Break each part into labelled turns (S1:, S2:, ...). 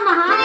S1: ಮಹಾ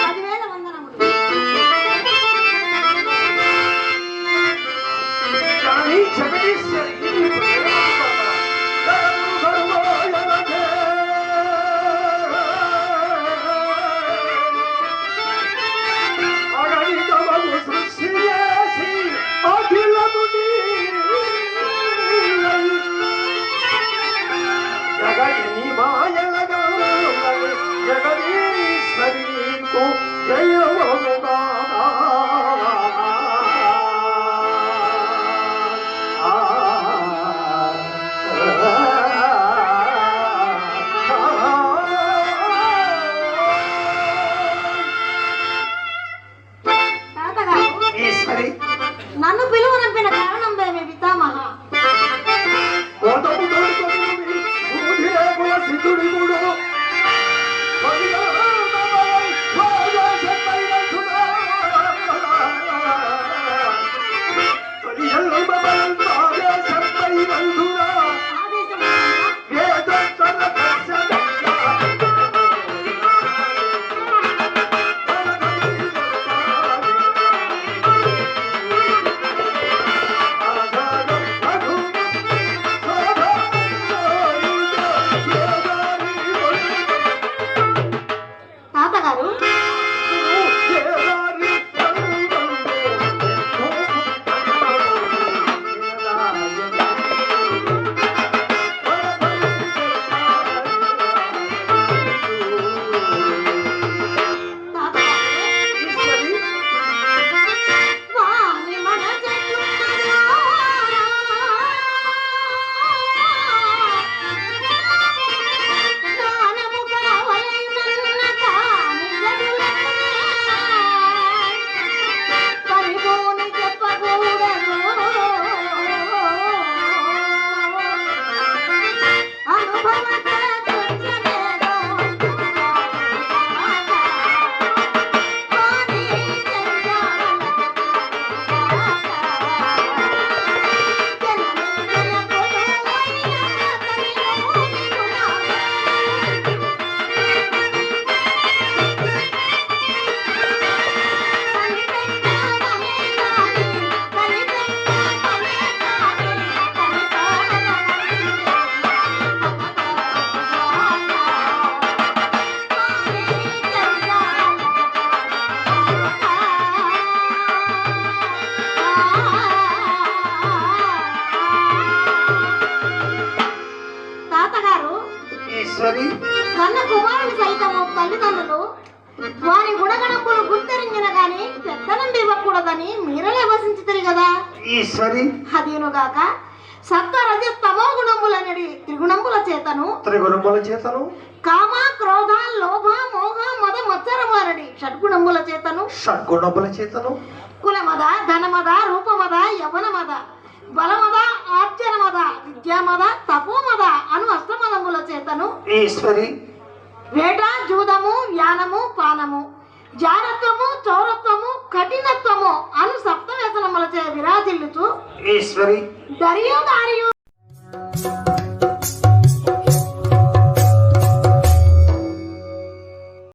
S1: వారి గుణగణములు గుర్తెరింగిన గాని పెద్దనండి ఇవ్వకూడదని మీరలే వసించుతారు కదా.
S2: ఈశ్వరి.
S1: అదేనుగాక సప్త రజ తమో గుణములనడి త్రిగుణముల చేతను.
S2: త్రిగుణముల చేతను.
S1: కామ క్రోధ లోభ మోహ మద మత్సరములనడి షడ్గుణముల చేతను.
S2: షడ్గుణముల చేతను.
S1: కులమద ధనమద రూపమద యవనమద బలమద ఆర్జనమద విద్యామద తపోమద అను అష్టమదముల చేతను.
S2: ఈశ్వరి.
S1: వేట జూదము వ్యానము పానము. జారత్వము చౌరత్వము కఠినత్వము అను సప్త వ్యసనములచే విరాజిల్లుచు
S2: ఈశ్వరి.
S1: దరియు దారియు